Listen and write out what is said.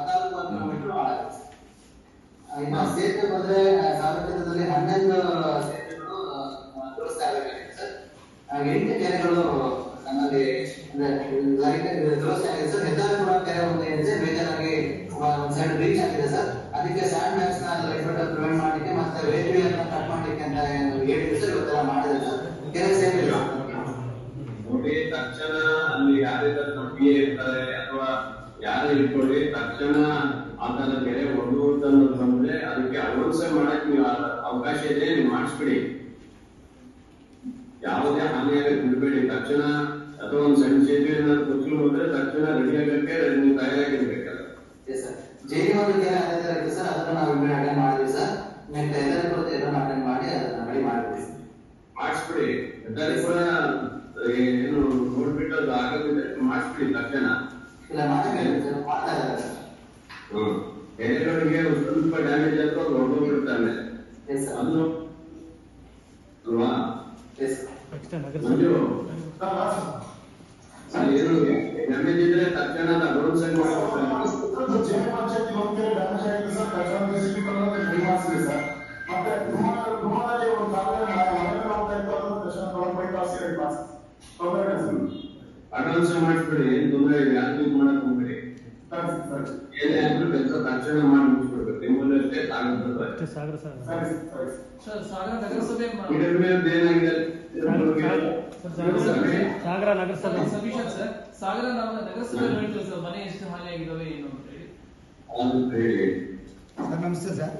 ಹದಿನಾಲ್ಕು ಕಿಲೋಮೀಟರ್ ಆಗುತ್ತೆ ಆ, ಇನ್ನು ಸೇತುವೆ ಬಂದ್ರೆ ಆ, ಸಾರ್ವಜನಿಕದಲ್ಲಿ ಹನ್ನೊಂದು ಸೇತುವೆಗಳು ಆ, ದುರಸ್ತಿ ಆಗಬೇಕಾಗಿದೆ ಸರ್. ಆ, ಎಂಟು ಕೆರೆಗಳು ನಮ್ಮಲ್ಲಿ ಅಂದ್ರೆ ಲೈಟ್ ದುರಸ್ತಿ ಆಗಿದೆ ಸರ್. ಹೆದ್ದಾರಿಪುರ ಕೆರೆ ಒಂದು ಏನಿದೆ ಬೇಜಾರಾಗಿ ಒಂದು ಸೈಡ್ ಬ್ರೀಚ್ ಆಗಿದೆ ಸರ್. ಅದಕ್ಕೆ ಸ್ಯಾಂಡ್ ಬ್ಯಾಗ್ಸ್ನ ಲೈಟ್ ಪ್ರಿವೆಂಟ್ ಮಾಡಲಿಕ್ಕೆ ಮತ್ತೆ ವೇಟ್ವಿ ಅನ್ನ ಕಟ್ ಮಾಡ್ಲಿಕ್ಕೆ ಅಂತ ಹೇಳಿದ್ರು ಸರ್. ಇವತ್ತೆಲ್ಲ ಮಾಡಿದೆ ಸರ್. ಕೆರೆ ಸೇಫ್ ಇಲ್ಲ ನೋಡಿ ತಕ್ಷಣ ಅಲ್ಲಿ ಯಾರಿಗಾದ್ರೂ ಪಿ ಎ ಇರ್ತಾರೆ ಅಥವಾ ಯಾರು ಇಟ್ಕೊಳ್ಳಿ ತಕ್ಷಣ ಆತನ ಕೆರೆ ಅನ್ನೋದು ಬಂದ್ರೆ ಅದಕ್ಕೆ ಅನೌನ್ಸ್ ಮಾಡಕ್ ನೀವು ಅವಕಾಶ ಇದೆ ನೀವು ಮಾಡಿಸ್ಬಿಡಿ. ಯಾವುದೇ ಹಾನಿಯಾಗಕ್ಕೆ ಬಿಡ್ಬೇಡಿ. ತಕ್ಷಣ ಅಥವಾ ಒಂದು ಸಣ್ಣ ಏನಾದ್ರು ಕೊಚ್ಚಲು ಹೋದ್ರೆ ತಕ್ಷಣ ರೆಡಿ ಆಗಕ್ಕೆ ನೀವು ತಯಾರಾಗಿರ್ಬೇಕಲ್ಲ. Yes sir? ಅದನ್ನ ನಾವು ಇಮ್ಮಿ ಅಟೆಂಡ್ ಮಾಡಿದ್ವಿ ಸರ್. ನೆಕ್ಸ್ಟ್ ಅಟೆಂಡ್ ಮಾಡಿ ಅದನ್ನ ರೆಡಿ ಮಾಡಿದ್ವಿ ಮಾಡಿಸ್ಬಿಡಿ. ಹೆದ್ದಾರಿ ಕೂಡ ಏನು ನೋಡ್ಬಿಟ್ಟು ಅದು ಆಗೋದಿದ್ರೆ ಮಾಡಿಸ್ಬಿಡಿ ತಕ್ಷಣ. ಇಲ್ಲ ಮಾಡಕ್ಕೆ ಸರ್ ಮಾಡ್ತಾ ಇದ್ದಾರೆ ಸರ್ ಹ್ಮ್ ಎಲೆಗಳಿಗೆ ಒಂದ್ ಸ್ವಲ್ಪ ಡ್ಯಾಮೇಜ್ ಆದ್ರೂ ಅದು ಹೊರಟೋಗ್ಬಿಡುತ್ತೆ ಆಮೇಲೆ ಎಸ್ ಸರ್ ಅದು ಅಲ್ವಾ ಎಸ್ ಮಂಜು ಅಲ್ಲಿ ಏನು ಡ್ಯಾಮೇಜ್ ಇದ್ರೆ ತಕ್ಷಣ ಅದು ಅನೌನ್ಸ್ ಆಗಿ ಮಾಡ್ಬೇಕು ಅನೌನ್ಸ್ ಮಾಡಿಸ್ಬಿಡಿ ಏನ್ ತೊಂದ್ರೆ ಇದೆ? ಯಾರು ಇದು ಮಾಡಕ್ ಹೋಗ್ಬೇಡಿ. ಏನೇ ಆದ್ರೂ ಕೆಲಸ ತಕ್ಷಣ ಮಾಡಿ ಮುಗಿಸ್ಬಿಡ್ಬೇಕು ನಿಮ್ಮಲ್ಲಿ ಅಷ್ಟೇ ಆಗುತ್ತೆ ಸಾಗರ ಸರ್ ಸರ್. ಸಾಗರ ನಗರಸಭೆ ಮ- ಇಡಬ್ಲ್ಯೂ ಏನಾಗಿದೆ? ಸಾಗರ ನಗರಸಭೆ. ಸಫಿಷಿಯಂಟ್ ಸರ್ ಸಾಗರ ನಮ್ಮ ನಗರಸಭೆ ಹೇಳ್ತೀವಿ ಸರ್. ಮನೆ ಎಷ್ಟು ಹಾನಿ ಆಗಿದಾವೆ ಏನು ಅಂತ ಹೇಳಿ. ಸರ್ ನಮಸ್ತೆ ಸರ್.